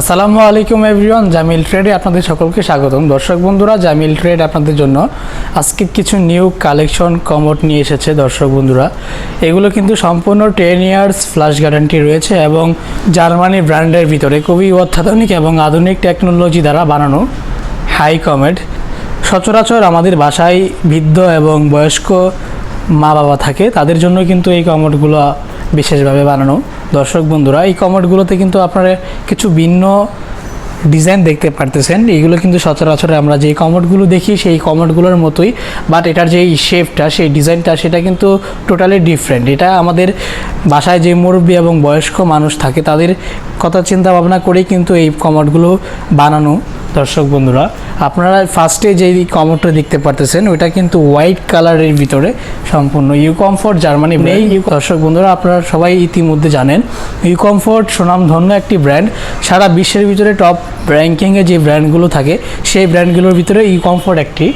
আসসালামু আলাইকুম এভরিওয়ান, জামিল ট্রেডে আপনাদের সকলকে স্বাগতম। দর্শক বন্ধুরা, জামিল ট্রেড আপনাদের জন্য আজকে কিছু নিউ কালেকশন কমোড নিয়ে এসেছে দর্শক বন্ধুরা। এগুলো কিন্তু সম্পূর্ণ টেন ইয়ার্স ফ্লাশ গ্যারান্টি রয়েছে এবং জার্মানি ব্র্যান্ডের ভিতরে খুবই অত্যাধুনিক এবং আধুনিক টেকনোলজি দ্বারা বানানো হাই কমেড সচরাচর আমাদের বাসায় বৃদ্ধ এবং বয়স্ক মা বাবা থাকে, তাদের জন্য কিন্তু এই কমোডগুলো বিশেষভাবে বানানো। দর্শক বন্ধুরা, এই কমোডগুলোতে কিন্তু আপনারা কিছু ভিন্ন ডিজাইন দেখতে পারতেছেন। এগুলো কিন্তু সচরাচর আমরা যে কমোডগুলো দেখি সেই কমোডগুলোর মতোই বাট এটার যে শেপটা সেই ডিজাইনটা সেটা কিন্তু টোটালি ডিফারেন্ট এটা আমাদের বাসায় যে মুরব্বী এবং বয়স্ক মানুষ থাকে, তাদের কথা চিন্তা ভাবনা করেই কিন্তু এই কমোডগুলো বানানো। দর্শক বন্ধুরা আপনারা ফার্স্টে যে কমোডটা দেখতে পারতেছেন ওইটা কিন্তু হোয়াইট কালারের ভিতরে সম্পূর্ণ you comfort Germany brand you দর্শক বন্ধুরা আপনারা সবাই ইতিমধ্যে জানেন ইউ কমফোর্ট সুনামধন্য একটি ব্র্যান্ড সারা বিশ্বের ভিতরে টপ র্যাঙ্কিংয়ে যে ব্র্যান্ডগুলো থাকে সেই ব্র্যান্ডগুলোর ভিতরে ইউ কমফোর্ট একটি।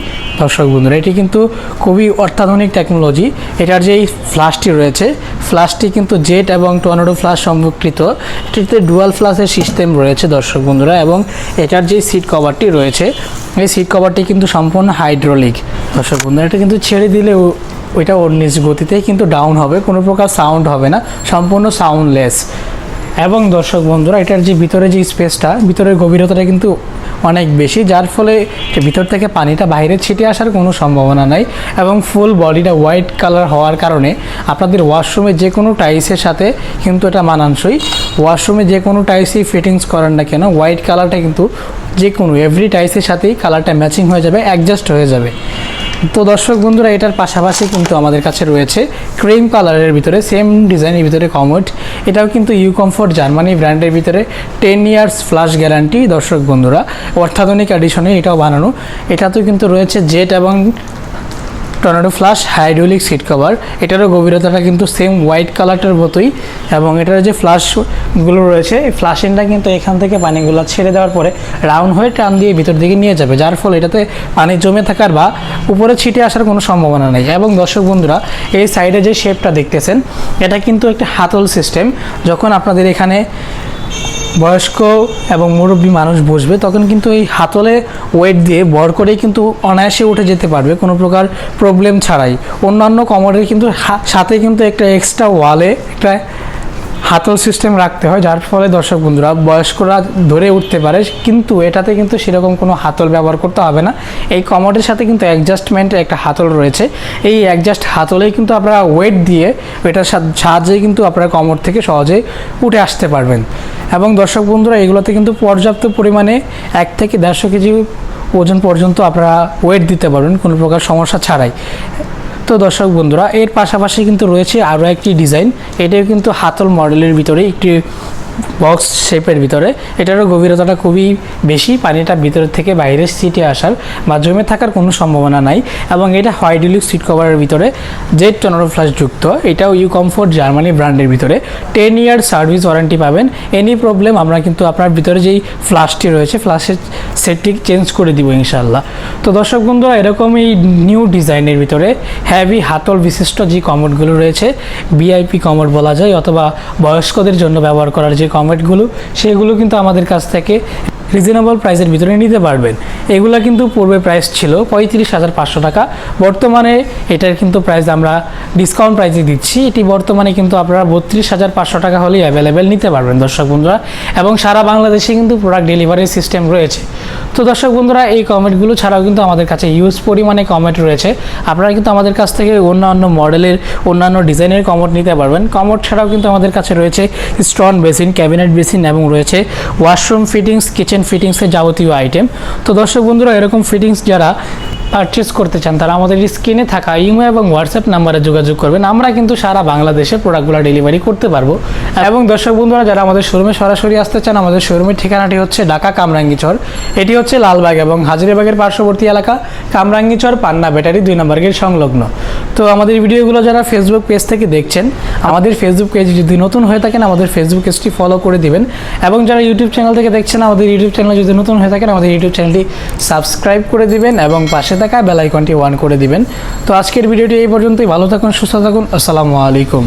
দর্শক বন্ধুরা এটি কিন্তু খুবই অত্যাধুনিক টেকনোলজি এটার যেই ফ্লাশটি রয়েছে ফ্লাশটি কিন্তু জেট এবং টর্নেডো ফ্লাশ সংযুক্ত এটিতে ডুয়াল ফ্লাশের সিস্টেম রয়েছে দর্শক বন্ধুরা এবং এটার যে সিট কভারটি রয়েছে এই সিট কভারটি কিন্তু সম্পূর্ণ হাইড্রোলিক দর্শক বন্ধুরা, এটা কিন্তু ছেড়ে দিলে ওইটা ওর নিজ গতিতেই কিন্তু ডাউন হবে, কোনো প্রকার সাউন্ড হবে না, সম্পূর্ণ সাউন্ডলেস এবং দর্শক বন্ধুরা, এটার যে ভিতরে যে স্পেসটা ভিতরের গভীরতাটা কিন্তু অনেক বেশি, যার ফলে ভিতর থেকে পানিটা বাইরে ছিটে আসার কোনো সম্ভাবনা নাই এবং ফুল বডিটা হোয়াইট কালার হওয়ার কারণে আপনাদের ওয়াশরুমে যে কোনো টাইলসের সাথে কিন্তু এটা মানানসই। ওয়াশরুমে যে কোনো টাইলসই ফিটিংস করেন না কেন হোয়াইট কালারটা কিন্তু যে কোনো এভরি টাইলসের সাথেই কালারটা ম্যাচিং হয়ে যাবে অ্যাডজাস্ট হয়ে যাবে। তো দর্শক বন্ধুরা, এটার পাশাপাশি কিন্তু আমাদের কাছে রয়েছে ক্রিম কালারের ভিতরে সেম ডিজাইনের ভিতরে কমোড এটাও কিন্তু ইউ কমফোর্ট জার্মানি ব্র্যান্ডের ভিতরে টেন ইয়ার্স ফ্লাশ গ্যারান্টি দর্শক বন্ধুরা। অত্যাধুনিক এডিশনে এটাও বানানো। এটাতেও কিন্তু রয়েছে জেট এবং tornado flush hydraulic seat cover এটারও গভীরতাটা কিন্তু সেম হোয়াইট কালারটার মতোই, এবং এটার যে ফ্লাশগুলো রয়েছে, এই ফ্লাশিংটা কিন্তু এখান থেকে পানিগুলো ছেড়ে দেওয়ার পরে রাউন্ড হয়ে টান দিয়ে ভিতর দিকে নিয়ে যাবে, যার ফলে এটাতে পানি জমে থাকার বা উপরে ছিটে আসার কোনো সম্ভাবনা নেই। এবং দর্শক বন্ধুরা, এই সাইডে যে শেপটা দেখতেছেন, এটা কিন্তু একটা হাতল সিস্টেম যখন আপনাদের এখানে বয়স্ক এবং মুরব্বী মানুষ বসবে, তখন কিন্তু এই হাতলে ওয়েট দিয়ে বর করেই কিন্তু অনায়াসে উঠে যেতে পারবে, কোনো প্রকার প্রবলেম ছাড়াই। অন্যান্য কমরের কিন্তু সাথে কিন্তু একটা এক্সট্রা ওয়ালে একটা হাতল সিস্টেম রাখতে হয়, যার ফলে দর্শক বন্ধুরা, বয়স্করা ধরে উঠতে পারে, কিন্তু এটাতে কিন্তু সেরকম কোনো হাতল ব্যবহার করতে হবে না। এই কমোডের সাথে কিন্তু অ্যাডজাস্টমেন্টের একটা হাতল রয়েছে। এই অ্যাডজাস্ট হাতলেই কিন্তু আপনারা ওয়েট দিয়ে এটার সাহায্যেই কিন্তু আপনারা কমোড থেকে সহজেই উঠে আসতে পারবেন। এবং দর্শক বন্ধুরা, এগুলোতে কিন্তু পর্যাপ্ত পরিমাণে এক থেকে দেড়শো কেজি ওজন পর্যন্ত আপনারা ওয়েট দিতে পারবেন, কোনো প্রকার সমস্যা ছাড়াই। তো দর্শক বন্ধুরা, এর পাশাপাশি কিন্তু রয়েছে আরও একটি ডিজাইন। এটাও কিন্তু হাতল মডেলের ভিতরে একটি বক্স শেপের ভিতরে, এটারও গভীরতাটা খুবই বেশি, পানিটা ভিতর থেকে বাইরে সিটে আসার বা জমে থাকার কোনো সম্ভাবনা নাই এবং এটা হাইড্রোলিক সিট কভারের ভিতরে জেড টনারো ফ্লাশ যুক্ত। এটাও ইউ কমফোর্ট জার্মানি ব্র্যান্ডের ভিতরে। টেন ইয়ার সার্ভিস ওয়ারেন্টি পাবেন। এনি প্রবলেম আমরা কিন্তু আপনার ভিতরে যেই ফ্লাশটি রয়েছে ফ্লাশের সেটটি চেঞ্জ করে দিব ইনশাল্লাহ তো দর্শক বন্ধুরা এরকম এই নিউ ডিজাইনের ভিতরে হ্যাভি হাতল বিশিষ্ট যে কমোডগুলো রয়েছে ভিআইপি কমোড বলা যায়, অথবা বয়স্কদের জন্য ব্যবহার করার যে কমেটগুলো সেগুলো কিন্তু আমাদের কাছ থেকে রিজনেবল প্রাইসের ভিতরে নিতে পারবেন। এগুলো কিন্তু পূর্বে প্রাইস ছিল পঁয়ত্রিশ হাজার পাঁচশো টাকা। বর্তমানে এটার কিন্তু প্রাইস আমরা ডিসকাউন্ট প্রাইসে দিচ্ছি। এটি বর্তমানে কিন্তু আপনারা বত্রিশ হাজার পাঁচশো টাকা হলেই অ্যাভেলেবেল নিতে পারবেন দর্শক বন্ধুরা। এবং সারা বাংলাদেশে কিন্তু প্রোডাক্ট ডেলিভারির সিস্টেম রয়েছে। তো দর্শক বন্ধুরা, এই কমেন্টগুলো ছাড়াও কিন্তু আমাদের কাছে ইউজ পরিমাণে কমেন্ট রয়েছে। আপনারা কিন্তু আমাদের কাছ থেকে অন্যান্য মডেলের অন্যান্য ডিজাইনের কমট নিতে পারবেন। কমট ছাড়াও কিন্তু আমাদের কাছে রয়েছে স্টোন বেসিন ক্যাবিনেট বেসিন এবং রয়েছে ওয়াশরুম ফিটিংস কিচেন ফিটিংসের যাবতীয় আইটেম তো দর্শক বন্ধুরা, এরকম ফিটিংস যারা পারচেস করতে চান তারা আমাদের স্ক্রিনে থাকা ইমো এবং হোয়াটসঅ্যাপ নাম্বারে যোগাযোগ করবেন। আমরা কিন্তু সারা বাংলাদেশে প্রোডাক্টগুলো ডেলিভারি করতে পারব। এবং দর্শক বন্ধুরা, যারা আমাদের শোরুমে সরাসরি আসতে চান, আমাদের শোরুমের ঠিকানাটি হচ্ছে ঢাকা কামরাঙ্গিচর এটি হচ্ছে লালবাগ এবং হাজিরাবাগের পার্শ্ববর্তী এলাকা কামরাঙ্গিচর পান্না ব্যাটারি দুই নম্বর গেট সংলগ্ন। তো আমাদের ভিডিওগুলো যারা ফেসবুক পেজ থেকে দেখছেন, আমাদের ফেসবুক পেজ যদি নতুন হয়ে থাকেন, আমাদের ফেসবুক পেজটি ফলো করে দিবেন। এবং যারা ইউটিউব চ্যানেল থেকে দেখছেন, আমাদের ইউটিউব চ্যানেল যদি নতুন হয়ে থাকেন, আমাদের ইউটিউব চ্যানেলটি সাবস্ক্রাইব করে দিবেন এবং পাশে থাকা বেল আইকনটি ওয়ান করে দিবেন। তো আজকের ভিডিওটি এই পর্যন্তই। ভালো থাকুন, সুস্থ থাকুন। আসসালামু আলাইকুম।